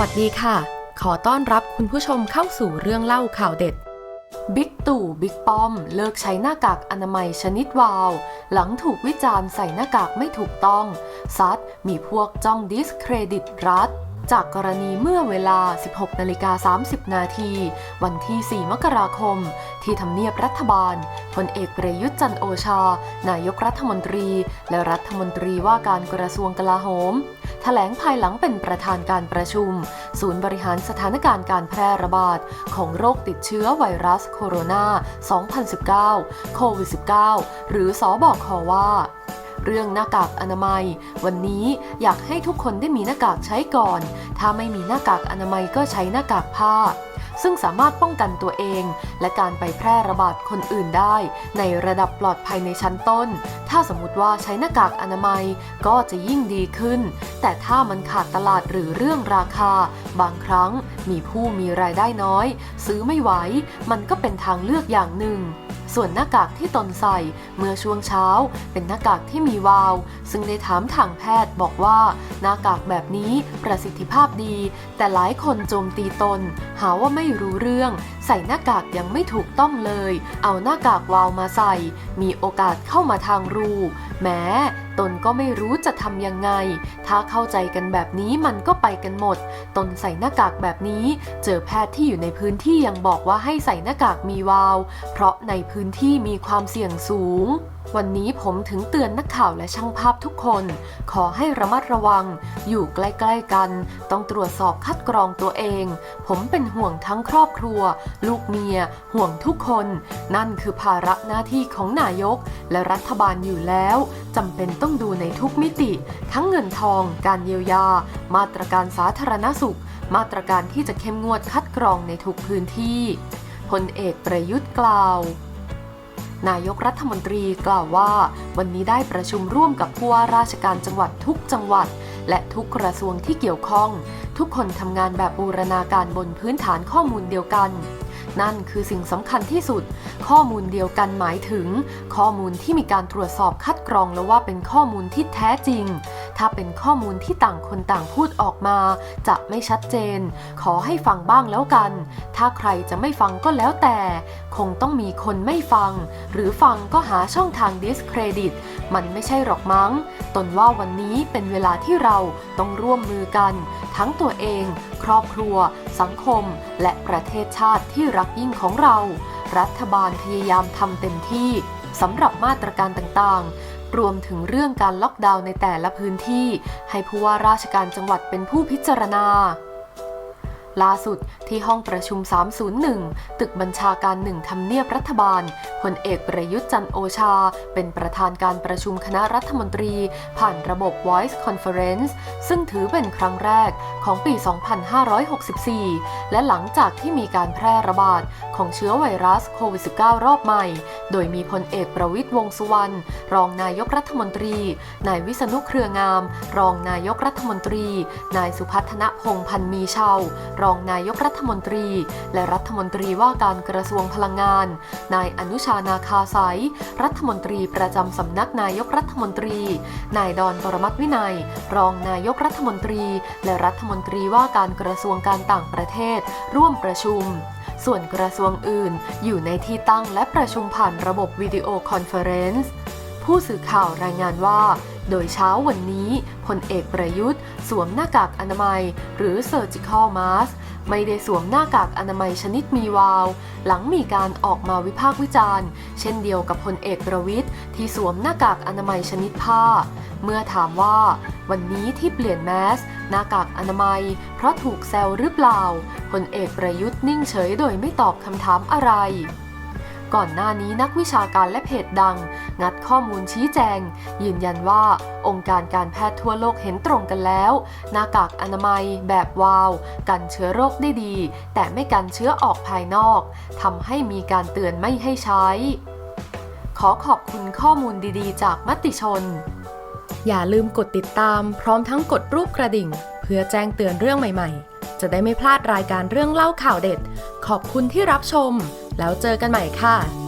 วัสดีค่ะ ขอต้อนรับคุณผู้ชมเข้าสู่เรื่องเล่าข่าวเด็ด บิ๊กตู่บิ๊กป้อม เลิกใช้หน้ากากอนามัยชนิดวาว หลังถูกวิจารณ์ใส่หน้ากากไม่ถูกต้อง ซัดมีพวกจ้องดิสเครดิตรัฐ จากกรณีเมื่อเวลา 16นาฬิกา30 นาที วันที่ 4 มกราคม ที่ทำเนียบรัฐบาลพลเอกประยุทธ์จันโอชา นายกรัฐมนตรี และรัฐมนตรีว่าการกระทรวงกลาโหม แถลงภายหลังเป็นประธานการประชุม ศูนย์บริหารสถานการณ์การแพร่ระบาด ของโรคติดเชื้อไวรัสโคโรนา 2019 โควิด -19 หรือสอบอคอว่าเรื่องหน้ากากอนามัย วันนี้อยากให้ทุกคนได้มีหน้ากากใช้ก่อน ถ้าไม่มีหน้ากากอนามัยก็ใช้หน้ากากผ้า ซึ่งสามารถป้องกันตัวเอง และการไปแพร่ระบาดคนอื่นได้ ในระดับปลอดภัยในชั้นต้น ถ้าสมมติว่าใช้หน้ากากอนามัยก็จะยิ่งดีขึ้น แต่ถ้ามันขาดตลาดหรือเรื่องราคา บางครั้งมีผู้มีรายได้น้อย ซื้อไม่ไหว มันก็เป็นทางเลือกอย่างหนึ่ง ส่วนหน้ากากที่ตนใส่เมื่อช่วงเช้า เป็นหน้ากากที่มีวาล์วซึ่งได้ถามทางแพทย์บอกว่า หน้ากากแบบนี้ประสิทธิภาพดี แต่หลายคนโจมตีตน หาว่าไม่รู้เรื่อง ใส่หน้ากากยังไม่ถูกต้องเลย เอาหน้ากากวาล์วมาใส่ มีโอกาสเข้ามาทางรูแม้ ตนก็ไม่รู้จะทำยังไง ถ้าเข้าใจกันแบบนี้มันก็ไปกันหมด ตนใส่หน้ากากแบบนี้ เจอแพทย์ที่อยู่ในพื้นที่ยังบอกว่าให้ใส่หน้ากากมีวาว เพราะในพื้นที่มีความเสี่ยงสูง วันนี้ผมถึงเตือนนักข่าวและช่างภาพทุกคน ขอให้ระมัดระวัง อยู่ใกล้ๆกัน ต้องตรวจสอบคัดกรองตัวเอง ผมเป็นห่วงทั้งครอบครัว ลูกเมีย ห่วงทุกคน นั่นคือภาระหน้าที่ของนายก และรัฐบาลอยู่แล้วจำเป็นต้องดูในทุกมิติ ทั้งเงินทอง การเยียวยา มาตรการสาธารณสุข มาตรการที่จะเข้มงวดคัดกรองในทุกพื้นที่พลเอกประยุทธ์กล่าว นายกรัฐมนตรีกล่าวว่า วันนี้ได้ประชุมร่วมกับผู้ว่าราชการจังหวัดทุกจังหวัด และทุกกระทรวงที่เกี่ยวข้อง ทุกคนทำงานแบบบูรณาการบนพื้นฐานข้อมูลเดียวกัน นั่นคือสิ่งสำคัญที่สุด ข้อมูลเดียวกันหมายถึง ข้อมูลที่มีการตรวจสอบคัดกรองแล้วว่าเป็นข้อมูลที่แท้จริง ถ้าเป็นข้อมูลที่ต่างคนต่างพูดออกมา จะไม่ชัดเจน ขอให้ฟังบ้างแล้วกัน ถ้าใครจะไม่ฟังก็แล้วแต่ คงต้องมีคนไม่ฟัง หรือฟังก็หาช่องทางดิสเครดิต มันไม่ใช่หรอกมั้ง ตนว่าวันนี้เป็นเวลาที่เราต้องร่วมมือกัน ทั้งตัวเอง ครอบครัว สังคม และประเทศชาติที่รัักยิ่งของเรา รัฐบาลพยายามทำเต็มที่สำหรับมาตรการต่างๆ รวมถึงเรื่องการล็อกดาวน์ในแต่ละพื้นที่ ให้ผู้ว่าราชการจังหวัดเป็นผู้พิจารณา ล่าสุดที่ห้องประชุม 301 ตึกบัญชาการหนึ่งทำเนียบรัฐบาลพลเอกประยุทธ์จันโอชา เป็นประธานการประชุมคณะรัฐมนตรี ผ่านระบบ Voice Conference ซึ่งถือเป็นครั้งแรกของปี 2564 และหลังจากที่มีการแพร่ระบาดของเชื้อไวรัสโควิด -19 รอบใหม่ โดยมีพลเอกประวิทย์วงษ์สุวรรณ รองนายกรัฐมนตรี นายวิษณุเครืองาม รองนายกรัฐมนตรี นายสุพัฒนพงษ์พันธ์มีเชารองนายกรัฐมนตรี และรัฐมนตรีว่าการกระทรวงพลังงาน นายอนุชานาคาสายรัฐมนตรีประจำสำนักนายกรัฐมนตรี นายดอนปรมัตวินัย รองนายกรัฐมนตรี และรัฐมนตรีว่าการกระทรวงการต่างประเทศ ร่วมประชุมส่วนกระทรวงอื่น อยู่ในที่ตั้งและประชุมผ่านระบบวิดีโอคอนเฟอเรนซ์ ผู้สื่อข่าวรายงานว่า โดยเช้าวันนี้พลเอกประยุทธ์ สวมหน้ากากอนามัย หรือ Surgical Mask ไม่ได้สวมหน้ากากอนามัยชนิดมีวาล์วหลังมีการออกมาวิพากษ์วิจารณ์ เช่นเดียวกับพลเอกประวิทย์ที่สวมหน้ากากอนามัยชนิดผ้า เมื่อถามว่า วันนี้ที่เปลี่ยนแมสหน้ากากอนามัย เพราะถูกแซวหรือเปล่าพลเอกประยุทธ์นิ่งเฉยโดยไม่ตอบคำถามอะไร ก่อนหน้านี้นักวิชาการและเพจดัง งัดข้อมูลชี้แจง ยืนยันว่าองค์การการแพทย์ทั่วโลกเห็นตรงกันแล้ว หน้ากากอนามัยแบบวาว กันเชื้อโรคได้ดี แต่ไม่กันเชื้อออกภายนอกทำให้มีการเตือนไม่ให้ใช้ ขอขอบคุณข้อมูลดีๆ จากมติชน อย่าลืมกดติดตาม พร้อมทั้งกดรูปกระดิ่ง เพื่อแจ้งเตือนเรื่องใหม่ ๆ จะได้ไม่พลาดรายการเรื่องเล่าข่าวเด็ด ขอบคุณที่รับชม แล้วเจอกันใหม่ค่ะ